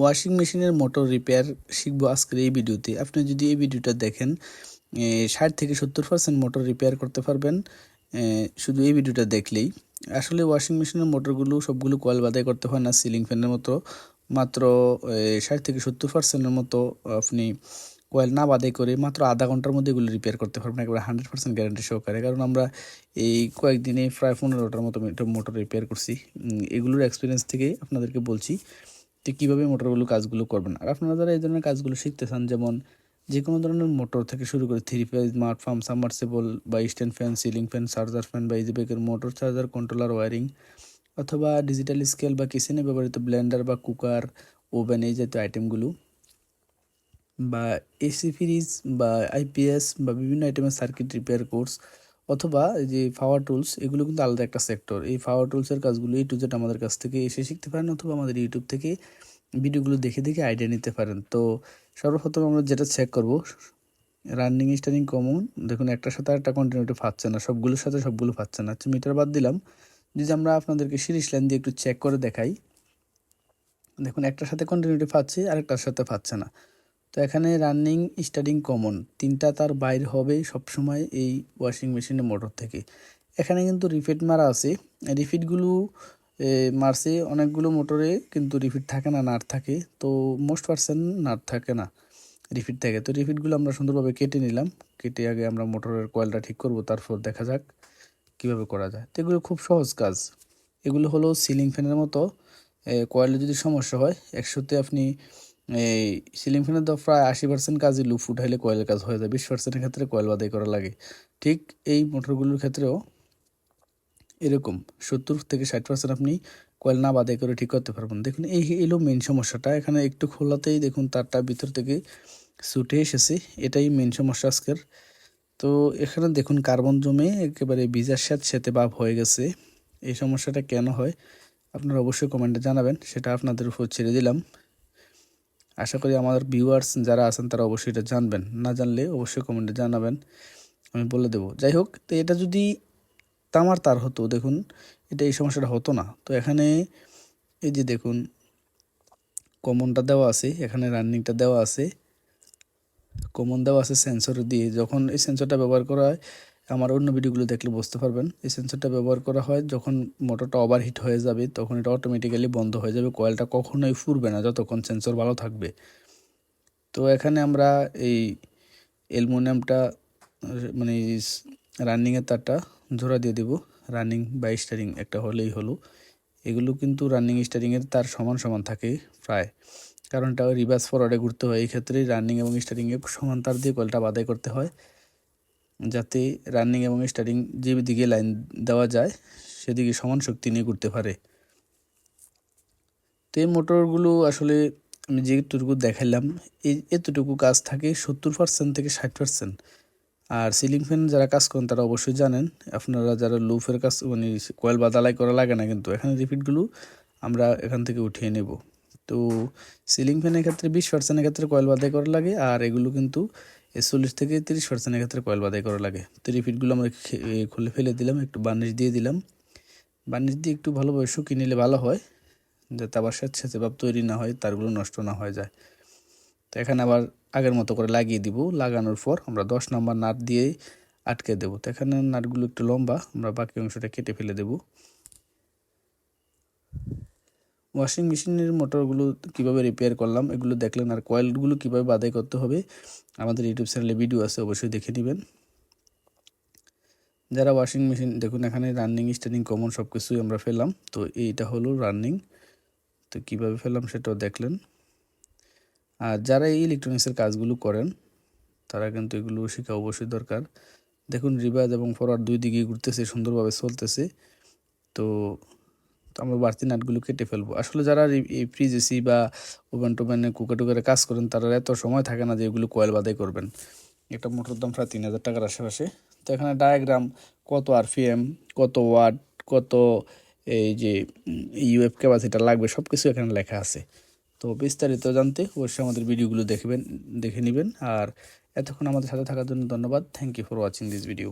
Washing মেশিনের motor repair শিখব আজকের এই ভিডিওতে। আপনি যদি এই ভিডিওটা দেখেন ষাট থেকে সত্তর পার্সেন্ট মোটর রিপেয়ার করতে পারবেন শুধু এই ভিডিওটা দেখলেই। আসলে ওয়াশিং মেশিনের মোটরগুলো সবগুলো কয়েল বাদাই করতে হয় না, সিলিং ফ্যানের মতো। মাত্র ষাট থেকে সত্তর পার্সেন্টের মতো আপনি কয়েল না বাদাই করে মাত্র আধা ঘণ্টার মধ্যে এগুলো রিপেয়ার করতে পারবেন, একবার হান্ড্রেড পার্সেন্ট গ্যারান্টি সহকারে। কারণ আমরা এই কয়েকদিনে প্রায় পনেরোটার মতো মোটর রিপেয়ার করছি। এগুলোর এক্সপিরিয়েন্স থেকে আপনাদেরকে বলছি যে কীভাবে মোটরগুলো কাজগুলো করবেন? আর আপনারা যারা এই ধরনের কাজগুলো শিখতে চান যেমন যে কোনো ধরনের মোটর থেকে শুরু করে three phase smart farm submersible বা stand fan ceiling fan charger fan বা ইজি ব্যাগের মোটর চার্জার কন্ট্রোলার ওয়ারিং অথবা ডিজিটাল স্কেল বা কিচেনে ব্যবহৃত ব্লেন্ডার বা কুকার ওভেন এই জাতীয় আইটেমগুলো বা এসি ফ্রিজ বা আইপিএস বা বিভিন্ন আইটেমের সার্কিট রিপেয়ার কোর্স অথবা এই যে পাওয়ার টুলস এগুলো কিন্তু আলাদা একটা সেক্টর এই পাওয়ার টুলসের কাজগুলো এই টু জেড আমাদের কাছ থেকে এসে শিখতে পারেন অথবা আমাদের ইউটিউব থেকে ভিডিওগুলো দেখে দেখে আইডিয়া নিতে পারেন। তো সর্বপ্রথম আমরা যেটা চেক করব রানিং স্টারিং কমন দেখুন একটার সাথে একটা কন্টিনিউটি পাচ্ছে না, সবগুলোর সাথে সবগুলো পাচ্ছে না। আচ্ছা মিটার বাদ দিলাম। যদি আমরা আপনাদেরকে সিরিজ লাইন দিয়ে একটু চেক করে দেখাই, দেখুন একটার সাথে কন্টিনিউটি পাচ্ছে আরেকটার সাথে পাচ্ছে না। তো এখানে রানিং স্টার্টিং কমন তিনটা তার বাইর হবে সবসময় এই ওয়াশিং মেশিনের মোটর থেকে। এখানে কিন্তু রিফিট মারা আছে। রিফিটগুলো মারছে অনেকগুলো মোটরে কিন্তু রিফিট থাকে না, নাট থাকে। তো মোস্ট পার্সেন্ট নাট থাকে না রিফিট থাকে। তো রিফিটগুলো আমরা সুন্দরভাবে কেটে নিলাম। কেটে আগে আমরা মোটরের কয়েলটা ঠিক করব, তারপর দেখা যাক কীভাবে করা যায়। তো এগুলো খুব সহজ কাজ। এগুলো হলো সিলিং ফ্যানের মতো। কয়েলে যদি সমস্যা হয় একশোতে আপনি এই সিলিং ফ্যানের তো প্রায় আশি পার্সেন্ট কাজই লুপ উঠাইলে কয়েলের কাজ হয়ে যায়, বিশ পার্সেন্টের ক্ষেত্রে কয়েল বাদাই করা লাগে। ঠিক এই মোটরগুলোর ক্ষেত্রেও এরকম সত্তর থেকে ষাট পার্সেন্ট আপনি কয়েল না বাদাই করে ঠিক করতে পারবেন। দেখুন, এই, এলো মেন সমস্যাটা। এখানে একটু খোলাতেই দেখুন তারটা ভিতর থেকে ছুটে এসেছে। এটাই মেন সমস্যা আজকের। তো এখানে দেখুন, কার্বন জমে একেবারে বীজার সাথে সেতে ভাব হয়ে গেছে। এই সমস্যাটা কেন হয়? আপনারা অবশ্যই কমেন্টে জানাবেন। সেটা আপনাদের উপর ছেড়ে দিলাম। আশা করি আমাদের ভিউয়ার্স যারা আছেন তারা অবশ্যই এটা জানবেন। না জানলে অবশ্যই কমেন্টে জানাবেন, আমি বলে দেবো। যাই হোক, তো এটা যদি তামার তার হতো, দেখুন, এটা এই সমস্যাটা হতো না। তো এখানে এই যে দেখুন কমনটা দেওয়া আছে, এখানে রানিংটা দেওয়া আছে। কমন দেওয়া আছে সেন্সর দিয়ে। যখন এই সেন্সরটা ব্যবহার করা হয় আমার অন্য ভিডিওগুলো দেখলে বুঝতে পারবেন। এই সেন্সরটা ব্যবহার করা হয় যখন মোটরটা ওভারহিট হয়ে যাবে, তখন এটা অটোমেটিক্যালি বন্ধ হয়ে যাবে কয়েলটা কখনোই ফুরবে না যতক্ষণ সেন্সর ভালো থাকবে। তো এখানে আমরা এই অ্যালুমিনিয়ামটা মানে রানিংয়ের তারটা জোড়া দিয়ে দেবো। রানিং বা স্টারিং একটা হলেই হলো। এগুলো কিন্তু রানিং স্টারিংয়ের তার সমান সমান থাকে প্রায়। কারণ এটা রিভার্স ফরওয়ার্ডে ঘুরতে হয়। এই ক্ষেত্রে রানিং এবং স্টারিংয়ে সমান তার দিয়ে কয়েলটা বাদাই করতে হয়। যাতে রানিং এবং স্টার্টিং যে দিকে লাইন দেওয়া যায়, সেদিকে সমান শক্তি নিয়ে করতে পারে। তো এই মোটরগুলো আসলে আমি যেটুকু দেখাইলাম এই এতটুকু কাজ থাকে সত্তর পার্সেন্ট থেকে ষাট পার্সেন্ট আর সিলিং ফ্যান যারা কাজ করেন, তারা অবশ্যই জানেন, আপনারা যারা লুফের কাজ মানে কয়েল বাদালাই করা লাগে না কিন্তু, এখানে রিপিটগুলো আমরা এখান থেকে উঠিয়ে নেব। তো সিলিং ফ্যানের ক্ষেত্রে বিশ পার্সেন্টের ক্ষেত্রে কয়েল বাদাই করা লাগে, আর এগুলো কিন্তু চল্লিশ থেকে তিরিশ পার্সেন্টের ক্ষেত্রে কয়েল বাদাই করা লাগে। তো রিপিটগুলো আমরা খুলে ফেলে দিলাম, একটু বার্নিশ দিয়ে দিলাম। বার্নিশ দিয়ে একটু ভালোভাবে শুকিয়ে নিলে ভালো হয়, যাতে আবার স্বেচ্ছাসে ভাব তৈরি না হয়, তারগুলো নষ্ট না হয়ে যায়। তো এখানে আবার আগের মতো করে লাগিয়ে দিব। লাগানোর পর আমরা দশ নম্বর নাট দিয়ে আটকে দেবো। তো এখানে নাটগুলো একটু লম্বা, আমরা বাকি অংশটা কেটে ফেলে দেব। ওয়াশিং মেশিনের মোটরগুলো কীভাবে রিপেয়ার করলাম, এগুলো দেখলেন আর কয়েলগুলো কীভাবে বাদাই করতে হবে, আমাদের ইউটিউব চ্যানেলে ভিডিও আছে, অবশ্যই দেখে নেবেন। যারা ওয়াশিং মেশিন দেখুন এখানে রানিং স্ট্যান্ডিং কমন সব কিছুই আমরা ফেললাম, তো এইটা হলো রানিং তো কীভাবে ফেললাম সেটাও দেখলেন। আর যারা এই ইলেকট্রনিক্সের কাজগুলো করেন, তারা কিন্তু এগুলো শেখা অবশ্যই দরকার। দেখুন রিভার্স এবং ফরওয়ার্ড দুই দিকে ঘুরতেছে, সুন্দরভাবে চলতেছে, তো আমরা বাড়তি নাটগুলো কেটে ফেলব। আসলে যারা এই ফ্রিজ এসি বা ওভেন টোভেনে কুকার টুকারে কাজ করেন, তারা এত সময় থাকে না যে এগুলো কয়েল বাদাই করবেন। একটা মোটর দাম প্রায় তিন হাজার টাকার আশেপাশে। তো এখানে ডায়াগ্রাম কত আরপিএম কত ওয়াট কত এই যে ইউএফ ক্যাপাসিটা লাগবে সব কিছু এখানে লেখা আছে। তো বিস্তারিত জানতে অবশ্যই আমাদের ভিডিওগুলো দেখবেন, দেখে নেবেন। আর এতক্ষণ আমাদের সাথে থাকার জন্য ধন্যবাদ। Thank you for watching this video